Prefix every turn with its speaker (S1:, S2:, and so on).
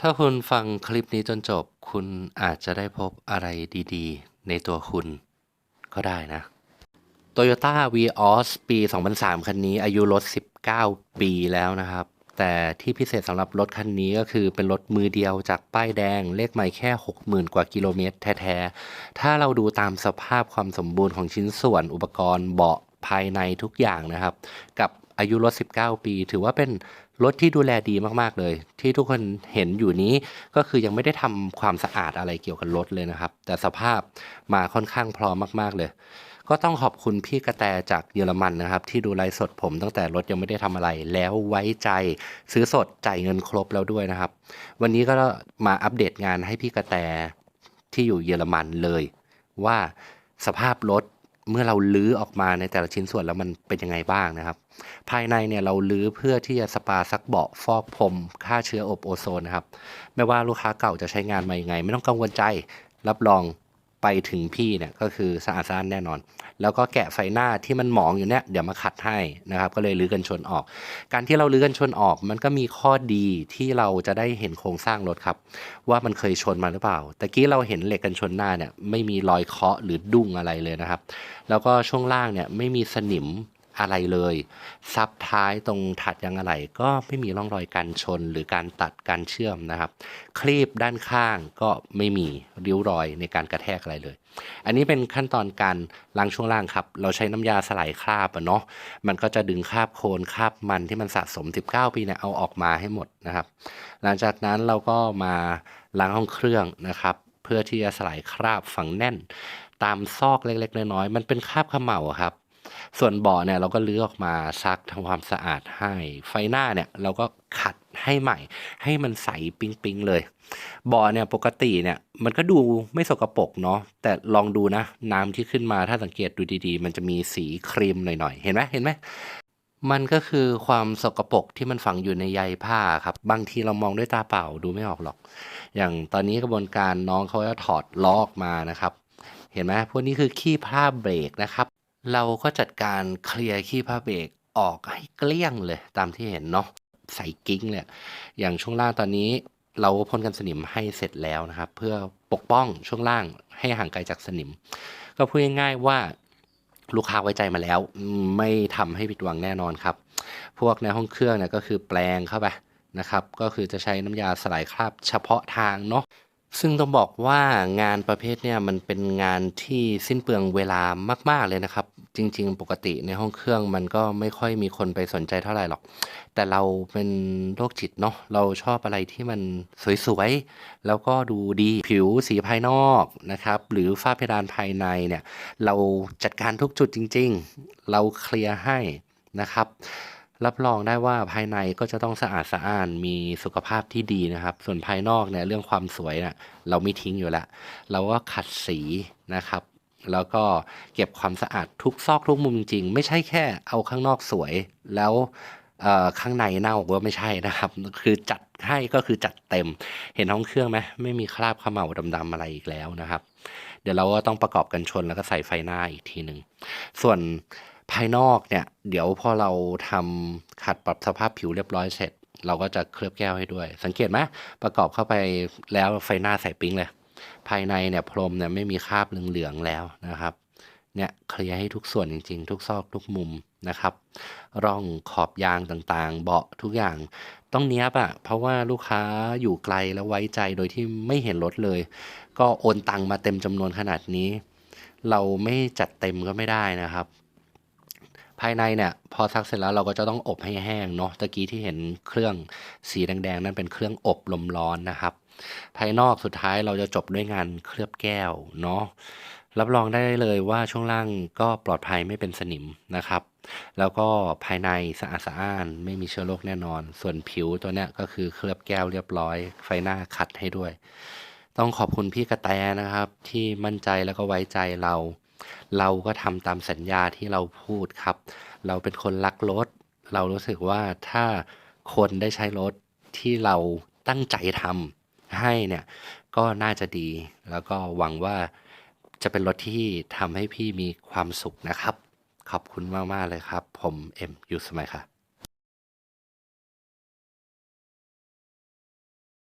S1: ถ้าคุณฟังคลิปนี้จนจบ คุณอาจจะได้พบอะไรดี ๆ ในตัวคุณก็ได้นะ Toyota Vios ปี 2003 คันนี้ อายุรถ 19 ปีแล้วนะครับ แต่ที่พิเศษสำหรับรถคันนี้ก็คือเป็นรถมือเดียวจากป้ายแดง เลขใหม่แค่ 60,000 กว่ากิโลเมตรแท้ๆ ถ้าเราดูตามสภาพความสมบูรณ์ของชิ้นส่วนอุปกรณ์เบาะภายในทุกอย่างนะครับ กับอายุรถ 19 ปี ถือว่าเป็น รถที่ดูแลดีมากๆเลย ที่ทุกคนเห็นอยู่นี้ก็คือยังไม่ได้ทำความสะอาดอะไรเกี่ยวกับรถเลยนะครับ แต่สภาพมาค่อนข้างพร้อมมากๆเลย ก็ต้องขอบคุณพี่กระแตจากเยอรมันนะครับ ที่ดูไลฟ์สดผมตั้งแต่รถยังไม่ได้ทำอะไร แล้วไว้ใจซื้อสดจ่ายเงินครบแล้วด้วยนะครับ วันนี้ก็มาอัปเดตงานให้พี่กระแตที่อยู่เยอรมันเลย ว่าสภาพรถ เมื่อเราลื้อออกมาในแต่ละชิ้นส่วนแล้วมันเป็นยังไงบ้างนะครับ ภายในเนี่ยเราลื้อเพื่อที่จะสปาซักเบาะฟอกผมฆ่าเชื้ออบโอโซนนะครับ ไม่ว่าลูกค้าเก่าจะใช้งานมายังไง ไม่ต้องกังวลใจรับรอง ไปถึงพี่เนี่ยก็คือสะอาดสะอ้านแน่นอน แล้วก็แกะไฟหน้าที่มันหมองอยู่เนี่ยเดี๋ยวมาขัดให้นะครับ ก็เลยลื้อกันชนออก การที่เราลื้อกันชนออก มันก็มีข้อดีที่เราจะได้เห็นโครงสร้างรถครับ ว่ามันเคยชนมาหรือเปล่าตะกี้เราเห็นเหล็กกันชนหน้าเนี่ยไม่มีรอยเคาะหรือดุ้งอะไรเลยนะครับ แล้วก็ช่วงล่างเนี่ยไม่มีสนิม อะไรเลย ซับท้ายตรงถัดยางอะไหล่ก็ไม่มีร่องรอยการชนหรือการตัดการเชื่อมนะครับ คลีบด้านข้างก็ไม่มีริ้วรอยในการกระแทกอะไรเลย อันนี้เป็นขั้นตอนการล้างช่วงล่างครับ เราใช้น้ำยาสลายคราบอะเนาะมันก็จะดึงคราบโคลนคราบมันที่มันสะสม 19 ปีเนี่ยเอาออกมาให้หมดนะครับ หลังจากนั้นเราก็มาล้างห้องเครื่องนะครับเพื่อที่จะสลายคราบฝังแน่น ตามซอกเล็กๆน้อยๆมันเป็นคราบขม่าอะครับ ส่วนบาะเนี่ยเราก็เลือออกมาซักทำความสะอาดให้ ไฟหน้าเนี่ยเราก็ขัดให้ใหม่ ให้มันใสปิ๊งๆเลยบาะเนี่ยปกติเนี่ยมันก็ดูไม่สกปรกเนาะแต่ลองดูนะ น้ำที่ขึ้นมาถ้าสังเกตดูดีๆ มันจะมีสีครีมหน่อยๆ เห็นไหมเห็นไหมมันก็คือความสกปรกที่มันฝังอยู่ในใยผ้าครับ บางทีเรามองด้วยตาเปล่าดูไม่ออกหรอก อย่างตอนนี้กระบวนการน้องเขาจะถอดล้อออกมานะครับ เห็นไหมพวกนี้คือขี้ผ้าเบรกนะครับ เราก็จัดการเคลียร์ขี้ผ้าเบรกออกให้เกลี้ยงเลยตามที่เห็นเนาะใส่กิ้งเลยอย่างช่วงล่างตอนนี้เราพ่นกันสนิมให้เสร็จแล้วนะครับ เพื่อปกป้องช่วงล่างให้ห่างไกลจากสนิม ก็พูดง่ายๆว่าลูกค้าไว้ใจมาแล้ว ไม่ทำให้ผิดหวังแน่นอนครับ พวกในห้องเครื่องเนี่ยก็คือแปลงเข้าไปนะครับ ก็คือจะใช้น้ำยาสลายคราบเฉพาะทางเนาะ ซึ่งต้องบอกว่างานประเภทเนี่ยมันเป็นงานที่สิ้นเปลืองเวลามาก ๆ เลยนะครับ จริง ๆ ปกติในห้องเครื่องมันก็ไม่ค่อยมีคนไปสนใจเท่าไหร่หรอก แต่เราเป็นโรคจิตเนาะเราชอบอะไรที่มันสวย ๆ แล้วก็ดูดีผิวสีภายนอกนะครับ หรือฝ้าเพดานภายในเนี่ย เราจัดการทุกจุดจริง ๆ เราเคลียร์ให้นะครับ รับรองได้ว่าภายในก็จะต้องสะอาดสะอ้านมีสุขภาพที่ดีนะครับ ส่วนภายนอกเนี่ยเรื่องความสวยเนะ่ะเราไม่ทิ้งอยู่แล้วเราก็ขัดสีนะครับ แล้วก็เก็บความสะอาดทุกซอกทุกมุมจริงๆไม่ใช่แค่เอาข้างนอกสวยแล้วข้างในเน่าก็ไม่ใช่นะครับ คือจัดให้ก็คือจัดเต็ม เห็นห้องเครื่องไหมไม่มีคราบขม่าดำๆอะไรอีกแล้วนะครับ เดี๋ยวเราก็ต้องประกอบกันชนแล้วก็ใส่ไฟหน้าอีกทีหนึ่งส่วน ภายนอกเนี่ย เดี๋ยวพอเราทำขัดปรับสภาพผิวเรียบร้อยเสร็จ เราก็จะเคลือบแก้วให้ด้วย สังเกตไหมประกอบเข้าไปแล้วไฟหน้าใส่ปิ๊งเลย ภายในเนี่ยพรมเนี่ยไม่มีคราบเหลืองๆแล้วนะครับเนี่ยเคลียร์ให้ทุกส่วนจริง ๆ ทุกซอกทุกมุมนะครับ ร่องขอบยางต่างๆ เบาะทุกอย่างต้องเนี้ยบอะเพราะว่าลูกค้าอยู่ไกลแล้วไว้ใจโดยที่ไม่เห็นรถเลย ก็โอนตังมาเต็มจำนวนขนาดนี้ เราไม่จัดเต็มก็ไม่ได้นะครับ ภายในเนี่ยพอซักเสร็จแล้วเราก็จะต้องอบให้แห้งเนาะตะกี้ที่เห็นเครื่องสีแดงๆนั่นเป็นเครื่องอบลมร้อนนะครับ ภายนอกสุดท้ายเราจะจบด้วยงานเคลือบแก้วเนาะรับรองได้เลยว่าช่วงล่างก็ปลอดภัยไม่เป็นสนิมนะครับ แล้วก็ภายในสะอาดสะอ้านไม่มีเชื้อโรคแน่นอน ส่วนผิวตัวเนี้ยก็คือเคลือบแก้วเรียบร้อย ไฟหน้าขัดให้ด้วย ต้องขอบคุณพี่กระแตนะครับ ที่มั่นใจแล้วก็ไว้ใจเรา เราก็ทำตามสัญญาที่เราพูดครับ เราเป็นคนรักรถ เรารู้สึกว่าถ้าคนได้ใช้รถที่เราตั้งใจทำให้เนี่ยก็น่าจะดี แล้วก็หวังว่าจะเป็นรถที่ทำให้พี่มีความสุขนะครับ ขอบคุณมาก ๆ เลยครับ ผมเอ็มยูสมัยค่ะ